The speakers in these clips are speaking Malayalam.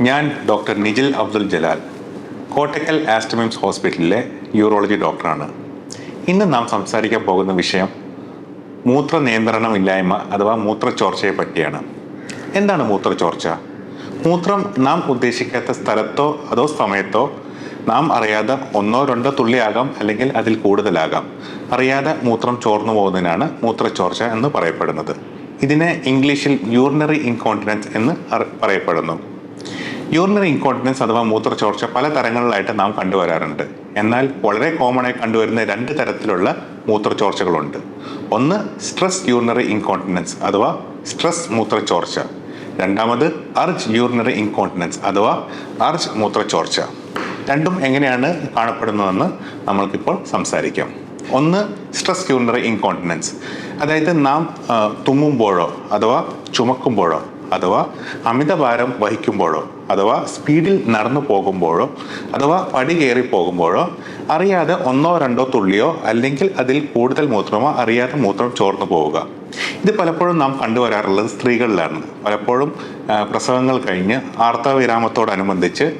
ഞാൻ doctor Nijil Abdul Jalal Kottakkal Aster MIMS ഹോസ്പിറ്റലിലെ യൂറോളജി ഡോക്ടറാണ്. ഇന്ന് നാം സംസാരിക്കാൻ പോകുന്ന വിഷയം മൂത്ര നിയന്ത്രണമില്ലായ്മ അഥവാ മൂത്രച്ചോർച്ചയെ പറ്റിയാണ്. എന്താണ് മൂത്രച്ചോർച്ച? മൂത്രം നാം ഉദ്ദേശിക്കാത്ത സ്ഥലത്തോ അതോ സമയത്തോ നാം അറിയാതെ ഒന്നോ രണ്ടോ തുള്ളിയാകാം അല്ലെങ്കിൽ അതിൽ കൂടുതലാകാം. അറിയാതെ മൂത്രം ചോർന്നു പോകുന്നതിനാണ് മൂത്രച്ചോർച്ച എന്ന് പറയപ്പെടുന്നത്. ഇതിനെ ഇംഗ്ലീഷിൽ യൂറിനറി ഇൻകോണ്ടിനൻസ് എന്ന് പറയപ്പെടുന്നു. യൂറിനറി ഇൻകോണ്ടിനൻസ് അഥവാ മൂത്രച്ചോർച്ച പല തരങ്ങളിലായിട്ട് നാം കണ്ടുവരാറുണ്ട്. എന്നാൽ വളരെ കോമൺ ആയി കണ്ടുവരുന്ന രണ്ട് തരത്തിലുള്ള മൂത്രച്ചോർച്ചകളുണ്ട് ഒന്ന് സ്ട്രെസ് യൂറിനറി ഇൻകോണ്ടിനൻസ് അഥവാ സ്ട്രെസ് മൂത്രച്ചോർച്ച രണ്ടാമത് അർജ് യൂറിനറി ഇൻകോണ്ടിനൻസ് അഥവാ അർജ് മൂത്രച്ചോർച്ച രണ്ടും എങ്ങനെയാണ് കാണപ്പെടുന്നതെന്ന് നമ്മൾക്കിപ്പോൾ സംസാരിക്കാം. ഒന്ന് സ്ട്രെസ് യൂറിനറി ഇൻകോണ്ടിനൻസ് അതായത് നാം തുമ്മുമ്പോഴോ അഥവാ ചുമക്കുമ്പോഴോ അഥവാ അമിതഭാരം വഹിക്കുമ്പോഴോ അഥവാ സ്പീഡിൽ നടന്നു പോകുമ്പോഴോ അഥവാ പടി കയറി പോകുമ്പോഴോ അറിയാതെ ഒന്നോ രണ്ടോ തുള്ളിയോ അല്ലെങ്കിൽ അതിൽ കൂടുതൽ മൂത്രമോ അറിയാതെ മൂത്രം ചോർന്നു പോവുക. ഇത് പലപ്പോഴും നാം കണ്ടുവരാറുള്ളത് സ്ത്രീകളിലാണ്. പലപ്പോഴും പ്രസവങ്ങൾ കഴിഞ്ഞ് ആർത്തവവിരാമത്തോടനുബന്ധിച്ച്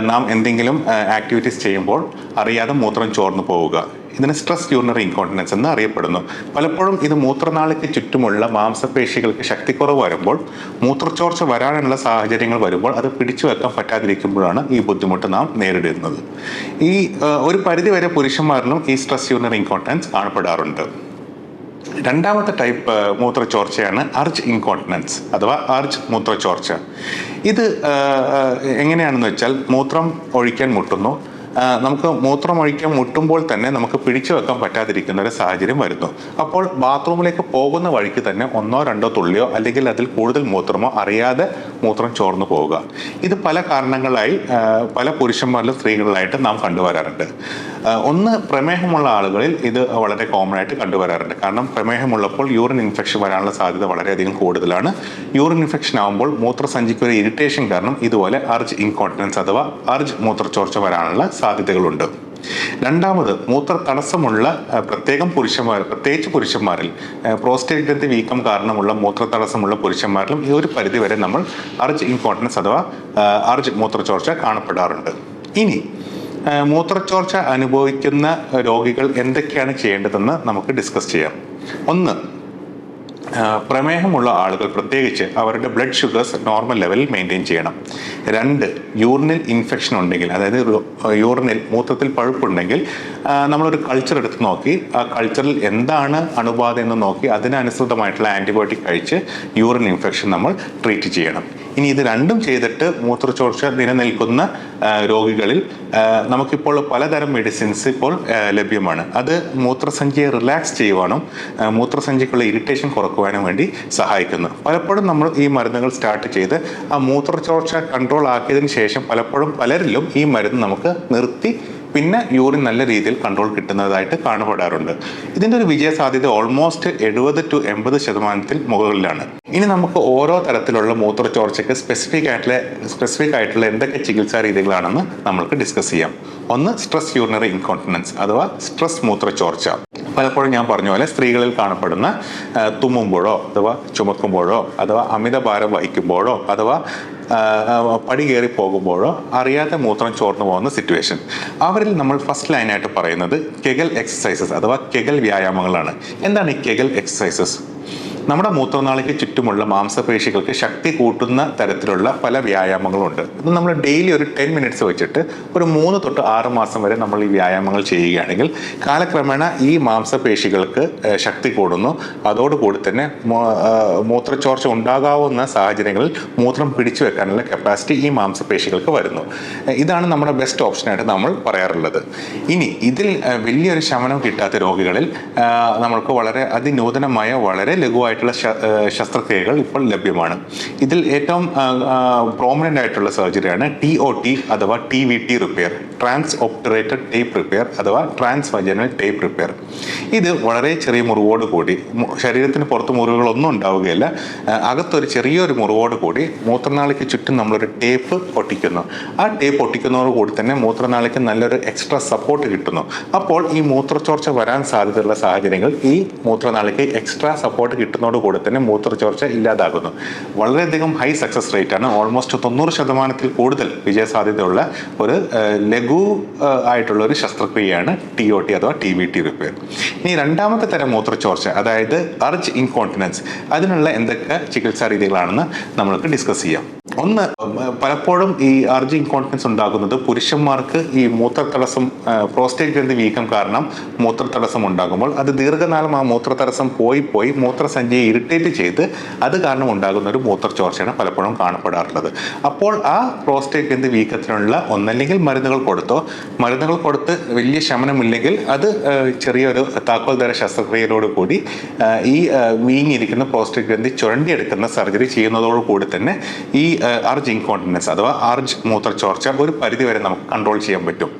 നാം എന്തെങ്കിലും ആക്ടിവിറ്റീസ് ചെയ്യുമ്പോൾ അറിയാതെ മൂത്രം ചോർന്നു പോവുക. ഇതിന് സ്ട്രെസ് യൂറിനറി ഇൻകോണ്ടിനൻസ് എന്ന് അറിയപ്പെടുന്നു. പലപ്പോഴും ഇത് മൂത്രനാളിക്ക് ചുറ്റുമുള്ള മാംസപേശികൾക്ക് ശക്തിക്കുറവ് വരുമ്പോൾ മൂത്രച്ചോർച്ച വരാനുള്ള സാഹചര്യങ്ങൾ വരുമ്പോൾ അത് പിടിച്ചു വെക്കാൻ പറ്റാതിരിക്കുമ്പോഴാണ് ഈ ബുദ്ധിമുട്ട് നാം നേരിടുന്നത്. ഈ ഒരു പരിധിവരെ പുരുഷന്മാരിലും ഈ സ്ട്രെസ് യൂറിനറി ഇൻകോണ്ടിനൻസ് കാണപ്പെടാറുണ്ട്. രണ്ടാമത്തെ ടൈപ്പ് മൂത്രച്ചോർച്ചയാണ് അർജ് ഇൻകോണ്ടിനൻസ് അഥവാ അർജ് മൂത്രച്ചോർച്ച. ഇത് എങ്ങനെയാണെന്ന് വെച്ചാൽ മൂത്രം ഒഴിക്കാൻ മുട്ടുന്നു നമുക്ക് മൂത്രമൊഴിക്കാൻ മുട്ടുമ്പോൾ തന്നെ നമുക്ക് പിടിച്ചു വെക്കാൻ പറ്റാതിരിക്കുന്ന ഒരു സാഹചര്യം വരുന്നു. അപ്പോൾ ബാത്റൂമിലേക്ക് പോകുന്ന വഴിക്ക് തന്നെ ഒന്നോ രണ്ടോ തുള്ളിയോ അല്ലെങ്കിൽ അതിൽ കൂടുതൽ മൂത്രമോ അറിയാതെ മൂത്രം ചോർന്നു പോവുക ഇത് പല കാരണങ്ങളായി പല പുരുഷന്മാരിലും സ്ത്രീകളിലായിട്ട് നാം കണ്ടുവരാറുണ്ട്. ഒന്ന് പ്രമേഹമുള്ള ആളുകളിൽ ഇത് വളരെ കോമൺ ആയിട്ട് കണ്ടുവരാറുണ്ട്. കാരണം പ്രമേഹമുള്ളപ്പോൾ യൂറിൻ ഇൻഫെക്ഷൻ വരാനുള്ള സാധ്യത വളരെയധികം കൂടുതലാണ്. യൂറിൻ ഇൻഫെക്ഷൻ ആകുമ്പോൾ മൂത്രസഞ്ചിക്ക് ഒരു ഇറിറ്റേഷൻ കാരണം ഇതുപോലെ അർജ് ഇൻകോണ്ടിനൻസ് അഥവാ അർജ് മൂത്രച്ചോർച്ച വരാനുള്ള സാധ്യതകളുണ്ട്. രണ്ടാമത് മൂത്ര തടസ്സമുള്ള പ്രത്യേകം പുരുഷന്മാർ പ്രത്യേകിച്ച് പുരുഷന്മാരിൽ പ്രോസ്റ്റേറ്റ് ഗ്രന്ഥി വീക്കം കാരണമുള്ള മൂത്ര തടസ്സമുള്ള പുരുഷന്മാരിലും ഈ ഒരു പരിധിവരെ നമ്മൾ അർജ് ഇൻകോണ്ടിനൻസ് അഥവാ അർജ് മൂത്രച്ചോർച്ച കാണപ്പെടാറുണ്ട്. ഇനി മൂത്രച്ചോർച്ച അനുഭവിക്കുന്ന രോഗികൾ എന്തൊക്കെയാണ് ചെയ്യേണ്ടതെന്ന് നമുക്ക് ഡിസ്കസ് ചെയ്യാം. ഒന്ന് പ്രമേഹമുള്ള ആളുകൾ പ്രത്യേകിച്ച് അവരുടെ ബ്ലഡ് ഷുഗേഴ്സ് നോർമൽ ലെവലിൽ മെയിന്റെയിൻ ചെയ്യണം. രണ്ട് യൂറിനിൽ ഇൻഫെക്ഷൻ ഉണ്ടെങ്കിൽ അതായത് യൂറിനിൽ മൂത്രത്തിൽ പഴുപ്പുണ്ടെങ്കിൽ നമ്മളൊരു കൾച്ചർ എടുത്ത് നോക്കി. ആ കൾച്ചറിൽ എന്താണ് അണുബാധ എന്ന് നോക്കി. അതിനനുസൃതമായിട്ടുള്ള ആന്റിബയോട്ടിക് കഴിച്ച് യൂറിൻ ഇൻഫെക്ഷൻ നമ്മൾ ട്രീറ്റ് ചെയ്യണം. ഇനി ഇത് രണ്ടും ചെയ്തിട്ട് മൂത്രച്ചോർച്ച നിലനിൽക്കുന്ന രോഗികളിൽ നമുക്കിപ്പോൾ പലതരം മെഡിസിൻസ് ഇപ്പോൾ ലഭ്യമാണ്. അത് മൂത്രസഞ്ചിയെ റിലാക്സ് ചെയ്യുവാനും മൂത്രസഞ്ചിക്കുള്ള ഇറിറ്റേഷൻ കുറക്കുവാനും വേണ്ടി സഹായിക്കുന്നു. പലപ്പോഴും നമ്മൾ ഈ മരുന്നുകൾ സ്റ്റാർട്ട് ചെയ്ത് ആ മൂത്രച്ചോർച്ച കൺട്രോൾ ആക്കിയതിന് ശേഷം പലപ്പോഴും പലരിലും ഈ മരുന്ന് നമുക്ക് നിർത്തി പിന്നെ യൂറിൻ നല്ല രീതിയിൽ കൺട്രോൾ കിട്ടുന്നതായിട്ട് കാണപ്പെടാറുണ്ട്. ഇതിന്റെ ഒരു വിജയ സാധ്യത ഓൾമോസ്റ്റ് എഴുപത് ടു എൺപത് ശതമാനത്തിൽ മുകളിലാണ്. ഇനി നമുക്ക് ഓരോ തരത്തിലുള്ള മൂത്രച്ചോർച്ചയ്ക്ക് സ്പെസിഫിക് ആയിട്ടുള്ള സ്പെസിഫിക് ആയിട്ടുള്ള എന്തൊക്കെ ചികിത്സാ രീതികളാണെന്ന് നമ്മൾക്ക് ഡിസ്കസ് ചെയ്യാം. ഒന്ന് സ്ട്രെസ് യൂറിനറി ഇൻകോണ്ടിനൻസ് അഥവാ സ്ട്രെസ് മൂത്രച്ചോർച്ച പലപ്പോഴും ഞാൻ പറഞ്ഞ പോലെ സ്ത്രീകളിൽ കാണപ്പെടുന്ന തുമ്മുമ്പോഴോ അഥവാ ചുമക്കുമ്പോഴോ അഥവാ അമിതഭാരം വഹിക്കുമ്പോഴോ അഥവാ പടി കയറി പോകുമ്പോഴോ അറിയാതെ മൂത്രം ചോർന്നു പോകുന്ന സിറ്റുവേഷൻ അവരിൽ നമ്മൾ ഫസ്റ്റ് ലൈനായിട്ട് പറയുന്നത് കെഗൽ എക്സസൈസസ് അഥവാ കെഗൽ വ്യായാമങ്ങളാണ്. എന്താണ് ഈ കെഗൽ എക്സസൈസസ് നമ്മുടെ മൂത്രനാളിക്ക് ചുറ്റുമുള്ള മാംസപേശികൾക്ക് ശക്തി കൂട്ടുന്ന തരത്തിലുള്ള പല വ്യായാമങ്ങളുണ്ട്. ഇത് നമ്മൾ ഡെയിലി ഒരു ടെൻ മിനിറ്റ്സ് വെച്ചിട്ട് ഒരു മൂന്ന് തൊട്ട് ആറ് മാസം വരെ നമ്മൾ ഈ വ്യായാമങ്ങൾ ചെയ്യുകയാണെങ്കിൽ കാലക്രമേണ ഈ മാംസപേശികൾക്ക് ശക്തി കൂടുന്നു. അതോടുകൂടി തന്നെ മൂത്രച്ചോർച്ച ഉണ്ടാകാവുന്ന സാഹചര്യങ്ങളിൽ മൂത്രം പിടിച്ചു വെക്കാനുള്ള കപ്പാസിറ്റി ഈ മാംസപേശികൾക്ക് വരുന്നു. ഇതാണ് നമ്മുടെ ബെസ്റ്റ് ഓപ്ഷനായിട്ട് നമ്മൾ പറയാറുള്ളത്. ഇനി ഇതിൽ വലിയൊരു ശമനം കിട്ടാത്ത രോഗികളിൽ നമ്മൾക്ക് വളരെ അതിനൂതനമായ വളരെ ലഘുവായിട്ടുള്ള ഏഹ്, ശസ്ത്രക്രിയകൾ ഇപ്പോൾ ലഭ്യമാണ്. ഇതിൽ ഏറ്റവും പ്രോമിനന്റ് ആയിട്ടുള്ള സർജറിയാണ് ടി ഒ ടി അഥവാ T V T repair trans obturated tape repair അഥവാ ട്രാൻസ് വജനൽ ടേപ്പ് റിപ്പയർ ഇത് വളരെ ചെറിയ മുറിവോട് കൂടി ശരീരത്തിന് പുറത്ത് മുറിവുകളൊന്നും ഉണ്ടാവുകയില്ല. അകത്തൊരു ചെറിയൊരു മുറിവോട് കൂടി മൂത്രനാളിക്ക് ചുറ്റും നമ്മളൊരു ടേപ്പ് ഒട്ടിക്കുന്നു ആ ടേപ്പ് ഒട്ടിക്കുന്നതോട് കൂടി തന്നെ മൂത്രനാളിക്ക് നല്ലൊരു എക്സ്ട്രാ സപ്പോർട്ട് കിട്ടുന്നു. അപ്പോൾ ഈ മൂത്രച്ചോർച്ച വരാൻ സാധ്യതയുള്ള സാഹചര്യങ്ങൾ ഈ മൂത്രനാളിക്ക് എക്സ്ട്രാ സപ്പോർട്ട് കിട്ടുന്നതോട് കഴിക്കുന്നതോടുകൂടി തന്നെ മൂത്രച്ചോർച്ച ഇല്ലാതാകുന്നു. വളരെയധികം ഹൈ സക്സസ് റേറ്റ് ആണ്. ഓൾമോസ്റ്റ് തൊണ്ണൂറ് ശതമാനത്തിൽ കൂടുതൽ വിജയസാധ്യതയുള്ള ഒരു ലഘു ആയിട്ടുള്ള ഒരു ശസ്ത്രക്രിയയാണ് ടി ഒ ടി അഥവാ ടി വി ടി റിപ്പയർ ഇനി രണ്ടാമത്തെ തരം മൂത്രച്ചോർച്ച അതായത് അർജ് ഇൻകോണ്ടിനൻസ് അതിനുള്ള എന്തൊക്കെ ചികിത്സാ രീതികളാണെന്ന് നമ്മൾക്ക് ഡിസ്കസ് ചെയ്യാം. ഒന്ന് പലപ്പോഴും ഈ അർജി ഇൻകോൺഫിഡൻസ് ഉണ്ടാകുന്നത് പുരുഷന്മാർക്ക് ഈ മൂത്രത്തടസ്സം പ്രോസ്റ്റേറ്റ് ഗ്രന്ഥി വീക്കം കാരണം മൂത്രത്തടസ്സം ഉണ്ടാകുമ്പോൾ അത് ദീർഘനാളം ആ മൂത്രതടസ്സം പോയി പോയി മൂത്രസഞ്ചിയെ ഇറിറ്റേറ്റ് ചെയ്ത് അത് കാരണം ഉണ്ടാകുന്ന ഒരു മൂത്ര ചോർച്ചയാണ് പലപ്പോഴും കാണപ്പെടാറുള്ളത്. അപ്പോൾ ആ പ്രോസ്റ്റേറ്റ് ഗ്രന്ഥി വീക്കത്തിനുള്ള ഒന്നല്ലെങ്കിൽ മരുന്നുകൾ കൊടുത്തോ? മരുന്നുകൾ കൊടുത്ത് വലിയ ശമനമില്ലെങ്കിൽ അത് ചെറിയൊരു താക്കോൽ തര ശസ്ത്രക്രിയയിലോട് കൂടി ഈ വീങ്ങിയിരിക്കുന്ന പ്രോസ്റ്റേറ്റ് ഗ്രന്ഥി ചുരണ്ടിയെടുക്കുന്ന സർജറി ചെയ്യുന്നതോടു കൂടി തന്നെ ഈ അർജ് ഇൻകോണ്ടിനൻസ് അഥവാ അർജ് മൂത്രച്ചോർച്ച ഒരു പരിധിവരെ നമുക്ക് കൺട്രോൾ ചെയ്യാൻ പറ്റും.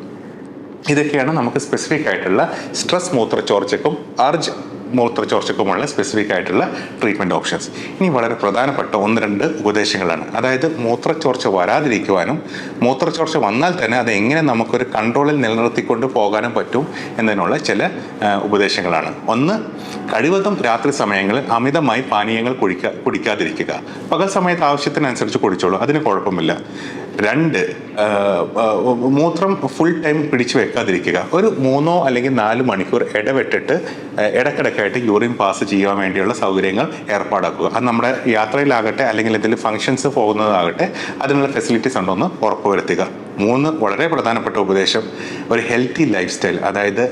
ഇതൊക്കെയാണ് നമുക്ക് സ്പെസിഫിക് ആയിട്ടുള്ള സ്ട്രെസ് മൂത്രച്ചോർച്ചയ്ക്കും അർജ് മൂത്രച്ചോർച്ചയ്ക്കുമുള്ള സ്പെസിഫിക് ആയിട്ടുള്ള ട്രീറ്റ്മെന്റ് ഓപ്ഷൻസ് ഇനി വളരെ പ്രധാനപ്പെട്ട ഒന്ന് രണ്ട് ഉപദേശങ്ങളാണ്. അതായത് മൂത്രച്ചോർച്ച വരാതിരിക്കുവാനും മൂത്രച്ചോർച്ച വന്നാൽ തന്നെ അത് എങ്ങനെ നമുക്കൊരു കൺട്രോളിൽ നിലനിർത്തിക്കൊണ്ട് പോകാനും പറ്റും എന്നതിനുള്ള ചില ഉപദേശങ്ങളാണ്. ഒന്ന് കഴിവതും രാത്രി സമയങ്ങളിൽ അമിതമായി പാനീയങ്ങൾ കുടിക്കാ കുടിക്കാതിരിക്കുക. പകൽ സമയത്ത് ആവശ്യത്തിനനുസരിച്ച് കുടിച്ചോളൂ അതിന് കുഴപ്പമില്ല. രണ്ട് മൂത്രം ഫുൾ ടൈം പിടിച്ചു വെക്കാതിരിക്കുക. ഒരു മൂന്നോ അല്ലെങ്കിൽ നാല് മണിക്കൂർ ഇടവിട്ടിട്ട് ആ, ഇടയ്ക്കിടയ്ക്കായിട്ട് യൂറിൻ പാസ് ചെയ്യാൻ വേണ്ടിയുള്ള സൗകര്യങ്ങൾ ഏർപ്പാടാക്കുക. അത് നമ്മുടെ യാത്രയിലാകട്ടെ അല്ലെങ്കിൽ എന്തെങ്കിലും ഫംഗ്ഷൻസ് പോകുന്നതാകട്ടെ അതിനുള്ള ഫെസിലിറ്റീസ് ഉണ്ടോ എന്ന് ഉറപ്പുവരുത്തുക. മൂന്ന് വളരെ പ്രധാനപ്പെട്ട ഉപദേശം ഒരു ഹെൽത്തി ലൈഫ് സ്റ്റൈൽ അതായത്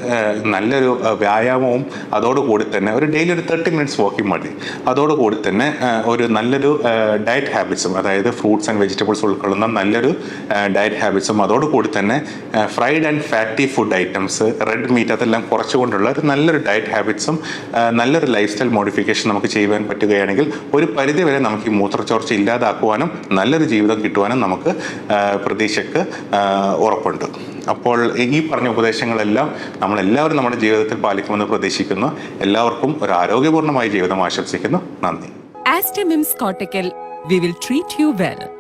നല്ലൊരു വ്യായാമവും അതോടുകൂടി തന്നെ ഒരു ഡെയിലി ഒരു തേർട്ടി മിനിറ്റ്സ് വാക്കിംഗ് മതി. അതോടുകൂടി തന്നെ ഒരു നല്ലൊരു ഡയറ്റ് ഹാബിറ്റ്സും അതായത് ഫ്രൂട്ട്സ് ആൻഡ് വെജിറ്റബിൾസ് ഉൾക്കൊള്ളുന്ന നല്ലൊരു ഡയറ്റ് ഹാബിറ്റ്സും അതോടുകൂടി തന്നെ fried and fatty food items red meat അതെല്ലാം കുറച്ചുകൊണ്ടുള്ള ഒരു നല്ലൊരു ഡയറ്റ് ഹാബിറ്റ്സും നല്ലൊരു ലൈഫ് സ്റ്റൈൽ മോഡിഫിക്കേഷൻ നമുക്ക് ചെയ്യുവാൻ പറ്റുകയാണെങ്കിൽ ഒരു പരിധിവരെ നമുക്ക് ഈ മൂത്രച്ചോർച്ച ഇല്ലാതാക്കുവാനും നല്ലൊരു ജീവിതം കിട്ടുവാനും നമുക്ക് പ്രതീക്ഷയ്ക്ക് ഉറപ്പുണ്ട്. അപ്പോൾ ഈ പറഞ്ഞ ഉപദേശങ്ങളെല്ലാം നമ്മളെല്ലാവരും നമ്മുടെ ജീവിതത്തിൽ പാലിക്കുമെന്ന് പ്രതീക്ഷിക്കുന്നു. എല്ലാവർക്കും ഒരു ആരോഗ്യപൂർണമായ ജീവിതം ആശംസിക്കുന്നു. നന്ദി. Aster MIMS Kottakkal we will treat you well.